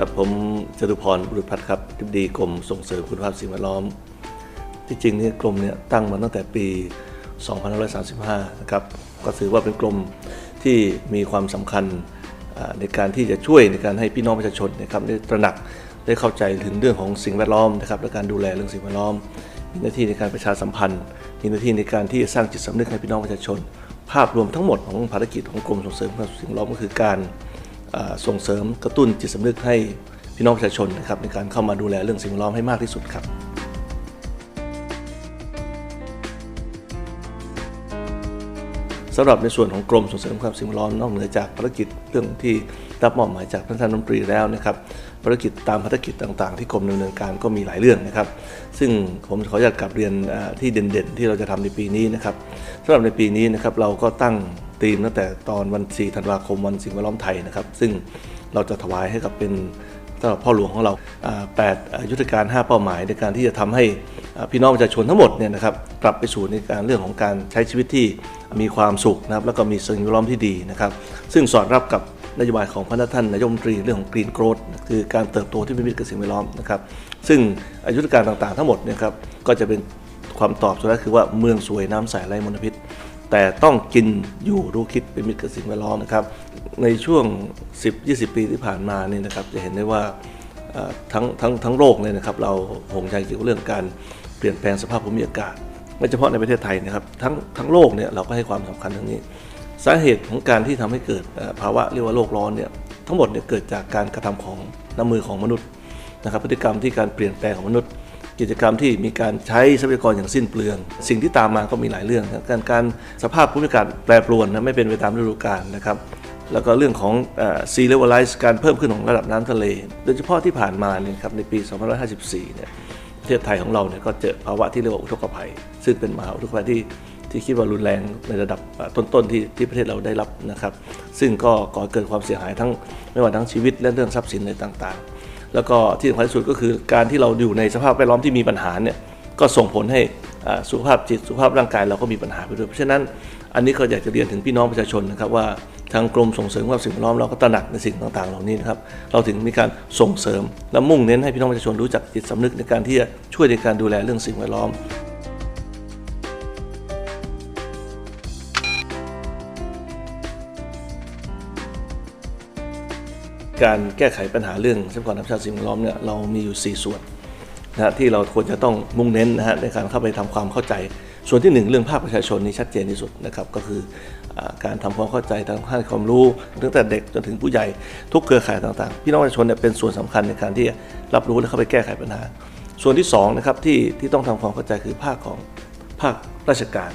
ครับผมจตุพรบุรุษพัฒน์ครับทิบดีกรมส่งเสริมคุณภาพสิ่งแวดล้อม ที่จริงนี่กรมเนี่ยตั้งมาตั้งแต่ปี 2535 นะครับ ก็ถือว่าเป็นกรมที่มีความสำคัญในการที่จะช่วยในการให้พี่น้องประชาชนนะครับได้ตระหนักได้เข้าใจถึงเรื่องของสิ่งแวดล้อมนะครับและการดูแลเรื่องสิ่งแวดล้อม มีหน้าที่ในการประชาสัมพันธ์ มีหน้าที่ในการที่จะสร้างจิตสำนึกให้พี่น้องประชาชน ภาพรวมทั้งหมดของภารกิจของกรมส่งเสริมคุณภาพสิ่งแวดล้อมก็คือการ ส่งเสริมกระตุ้นจิตสำนึกให้พี่น้องประชาชนนะครับในการเข้ามาดูแลเรื่องสิ่งแวดล้อมให้มากที่สุดครับสำหรับในส่วนของกรมส่งเสริมความสิ่งแวดล้อมนอกเหนือจากภารกิจเรื่องที่รับมอบหมายจากท่านท่านรัฐมนตรีแล้วนะครับภารกิจตามภารกิจต่างๆ ที่กรมดำเนินการก็มีหลายเรื่องนะครับ ซึ่งผมขออนุญาตกลับเรียนที่เด่นๆ ที่เราจะทำในปีนี้นะครับสำหรับในปีนี้นะครับเราก็ตั้ง ธีมตั้งแต่ตอนวัน 4 ธันวาคมวันสิ่งแวดล้อมไทยนะครับ ซึ่งเราจะถวายให้กับเป็นสำหรับพ่อหลวงของเราแปดอายุทธการ 5 เป้าหมายในการที่จะทำให้พี่น้องประชาชนทั้งหมดเนี่ยนะครับกลับไปสู่ในการเรื่องของการใช้ชีวิตที่มีความสุขนะครับแล้วก็มีสิ่งแวดล้อมที่ดีนะครับ ซึ่งสอดรับกับนโยบายของพระท่านนายมนตรีเรื่องของ Green Growth คือการเติบโตที่เป็นมิตรกับสิ่งแวดล้อมนะครับ ซึ่งอายุทธการต่างๆ ทั้งหมดเนี่ยครับก็จะเป็นความตอบสุดท้ายคือว่าเมืองสวยน้ำใสไร้มลพิษ แต่ต้องกินอยู่รู้คิดเป็นมิตรกับสิ่งแวดล้อมนะครับ ในช่วง 10-20 ปีที่ผ่านมาเนี่ยนะครับจะเห็นได้ว่าทั้งทั้งทั้งโลกเลยนะครับเราหงใยเกี่ยวกับเรื่องการเปลี่ยนแปลงสภาพภูมิอากาศ ไม่เฉพาะในประเทศไทยนะครับทั้งทั้งโลกเนี่ยเราก็ให้ความสำคัญเรื่องนี้ สาเหตุของการที่ทำให้เกิดภาวะเรียกว่าโลกร้อนเนี่ยทั้งหมดเนี่ยเกิดจากการกระทำของน้ำมือของมนุษย์นะครับพฤติกรรมที่การเปลี่ยนแปลงของมนุษย์ กิจกรรมที่มีการใช้ทรัพยากรอย่างสิ้นเปลือง สิ่งที่ตามมาก็มีหลายเรื่อง การการสภาพภูมิอากาศแปรปรวนนะไม่เป็นไปตามฤดูกาลนะครับแล้วก็เรื่องของเอ่อ sea level rise การเพิ่มขึ้นของระดับน้ำทะเล โดยเฉพาะที่ผ่านมาเนี่ยครับในปี 2554 เนี่ยประเทศไทยของเราเนี่ยก็เจอภาวะที่เรียกว่าอุทกภัย ซึ่งเป็นมหาอุทกภัยที่ที่คิดว่ารุนแรงในระดับต้นๆที่ที่ประเทศเราได้รับนะครับ ซึ่งก็ก่อเกิดความเสียหายทั้งไม่ว่าทั้งชีวิตและเรื่องทรัพย์สินอะไรต่างๆ แล้วก็ที่สำคัญที่สุดก็คือการที่เราอยู่ในสภาพแวดล้อมที่มีปัญหาเนี่ยก็ส่งผลให้สุขภาพจิตสุขภาพร่างกายเราก็มีปัญหาไปด้วยเพราะฉะนั้นอันนี้ก็อยากจะเรียนถึงพี่น้องประชาชนนะครับว่าทางกรมส่งเสริมความสิ่งแวดล้อมเราก็ตระหนักในสิ่งต่างๆ เหล่านี้นะครับเราถึงมีการส่งเสริมและมุ่งเน้นให้พี่น้องประชาชนรู้จักจิตสำนึกในการที่จะช่วยในการดูแลเรื่องสิ่งแวดล้อม การแก้ไขปัญหาเรื่องทรัพยากรธรรมชาติสิ่งแวดล้อมเนี่ยเรามีอยู่ 4 ส่วนนะฮะที่เราควรจะต้องมุ่งเน้นนะฮะในการเข้าไปทำความเข้าใจ ส่วนที่หนึ่งเรื่องภาคประชาชนนี่ชัดเจนที่สุดนะครับก็คืออการทำความเข้าใจทางให้ความรู้ตั้งแต่เด็กจนถึงผู้ใหญ่ทุกเครือข่ายต่างๆ พี่น้องประชาชนเนี่ยเป็นส่วนสำคัญในการที่รับรู้และเข้าไปแก้ไขปัญหา ส่วนที่สองนะครับที่ที่ต้องทำความเข้าใจคือภาคของภาคราชการ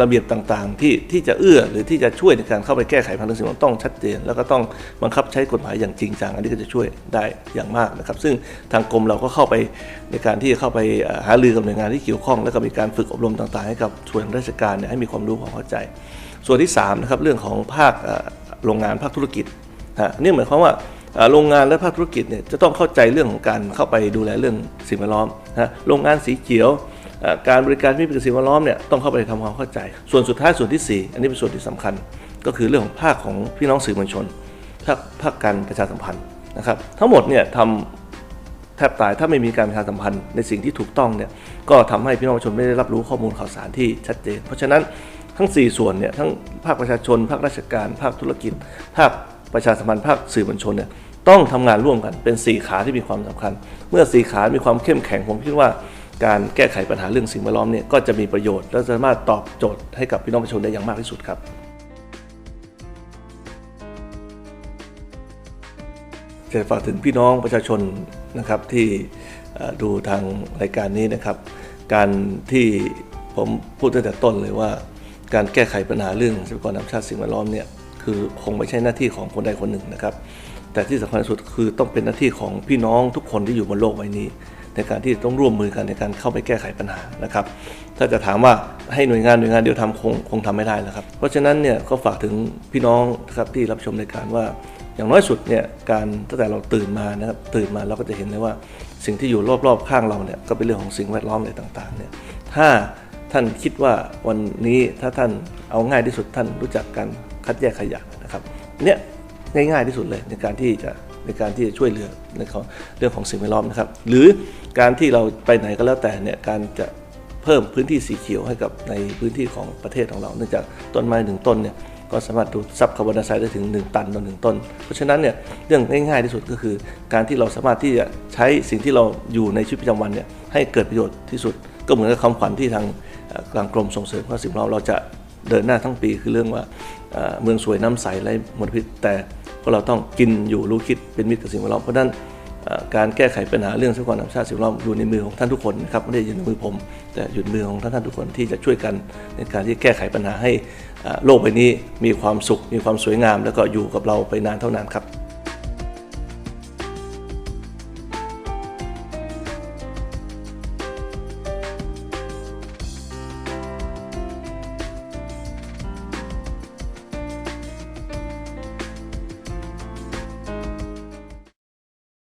ระเบียบต่างๆ ที่ที่จะเอื้อหรือที่จะช่วยในการเข้าไปแก้ไขปัญหาสิ่งแวดล้อมต้องชัดเจน แล้วก็ต้องบังคับใช้กฎหมายอย่างจริงจังอันนี้ก็จะช่วยได้อย่างมากนะครับ ซึ่งทางกรมเราก็เข้าไปในการที่จะเข้าไปหารือกับหน่วยงานที่เกี่ยวข้อง แล้วก็มีการฝึกอบรมต่างๆ ให้กับส่วนราชการเนี่ยให้มีความรู้ความเข้าใจ ส่วนที่3นะครับเรื่องของภาคโรงงานภาคธุรกิจนะนี่หมายความว่าโรงงานและภาคธุรกิจเนี่ยจะต้องเข้าใจเรื่องของการเข้าไปดูแลเรื่องสิ่งแวดล้อมนะโรงงานสีเขียว การบริการที่เป็นสิ่งแวดล้อมเนี่ยต้องเข้าไปทำความเข้าใจ ส่วนสุดท้ายส่วนที่ 4 อันนี้เป็นส่วนที่สำคัญ ก็คือเรื่องของภาคของพี่น้องสื่อมวลชน ภาคภาคการประชาสัมพันธ์นะครับ ทั้งหมดเนี่ยทำแทบตายถ้าไม่มีการประชาสัมพันธ์ในสิ่งที่ถูกต้องเนี่ยก็ทำให้พี่น้องประชาชนไม่ได้รับรู้ข้อมูลข่าวสารที่ชัดเจน เพราะฉะนั้นทั้ง 4 ส่วนเนี่ยทั้งภาคประชาชน ภาคราชการ ภาคธุรกิจ ภาคประชาสัมพันธ์ภาคสื่อมวลชนเนี่ยต้องทำงานร่วมกันเป็น 4 ขาที่มีความสำคัญ เมื่อ 4 ขา มีความเข้มแข็งผมคิดว่า การแก้ไขปัญหาเรื่องสิ่งแวดล้อมเนี่ยก็จะมีประโยชน์ และสามารถตอบโจทย์ให้กับพี่น้องประชาชนได้อย่างมากที่สุดครับ จะฝากถึงพี่น้องประชาชนนะครับที่ดูทางรายการนี้นะครับ การที่ผมพูดตั้งแต่ต้นเลยว่า การแก้ไขปัญหาเรื่องทรัพยากรธรรมชาติสิ่งแวดล้อมเนี่ยคือคงไม่ใช่หน้าที่ของคนใดคนหนึ่งนะครับ แต่ที่สำคัญที่สุดคือต้องเป็นหน้าที่ของพี่น้องทุกคนที่อยู่บนโลกใบนี้ ในการที่ต้องร่วมมือกันในการเข้าไปแก้ไขปัญหานะครับ ถ้าจะถามว่าให้หน่วยงานหน่วยงานเดียวทำคงคงทำไม่ได้นะครับ เพราะฉะนั้นเนี่ยก็ฝากถึงพี่น้องนะครับที่รับชมรายการว่าอย่างน้อยสุดเนี่ยการตั้งแต่เราตื่นมานะครับตื่นมาเราก็จะเห็นเลยว่าสิ่งที่อยู่รอบๆข้างเราเนี่ยก็เป็นเรื่องของสิ่งแวดล้อมอะไรต่างๆเนี่ยถ้าท่านคิดว่าวันนี้ถ้าท่านเอาง่ายที่สุดท่านรู้จักการคัดแยกขยะนะครับเนี่ยง่ายๆที่สุดเลยในการที่จะ ในการที่จะช่วยเหลือในของเรื่องของสิ่งแวดล้อมนะครับ หรือการที่เราไปไหนก็แล้วแต่เนี่ยการจะเพิ่มพื้นที่สีเขียวให้กับในพื้นที่ของประเทศของเรา เนื่องจากต้นไม้หนึ่งต้นเนี่ยก็สามารถดูดซับคาร์บอนไดออกไซด์ได้ถึง 1 ตันต่อหนึ่งต้น เพราะฉะนั้นเนี่ยเรื่องง่ายๆที่สุดก็คือ การที่เราสามารถที่จะใช้สิ่งที่เราอยู่ในชีวิตประจำวันเนี่ยให้เกิดประโยชน์ที่สุด ก็เหมือนกับคำขวัญที่ทางกลางกรมส่งเสริมความสิ่งแวดล้อมเราจะเดินหน้าทั้งปีคือเรื่องว่าเมืองสวยน้ำใสไร้มลพิษแต่ พวกเราต้องกินอยู่รู้คิดเป็นมิตรกับสิ่งแวดล้อมเพราะนั้นการแก้ไขปัญหาเรื่องทรัพยากรธรรมชาติสิ่งแวดล้อมอยู่ในมือของท่านทุกคนนะครับไม่ได้อยู่ในมือผม แต่อยู่ในมือของท่านท่านทุกคนที่จะช่วยกันในการที่แก้ไขปัญหาให้โลกใบนี้มีความสุข มีความสวยงาม แล้วก็อยู่กับเราไปนานเท่านานครับ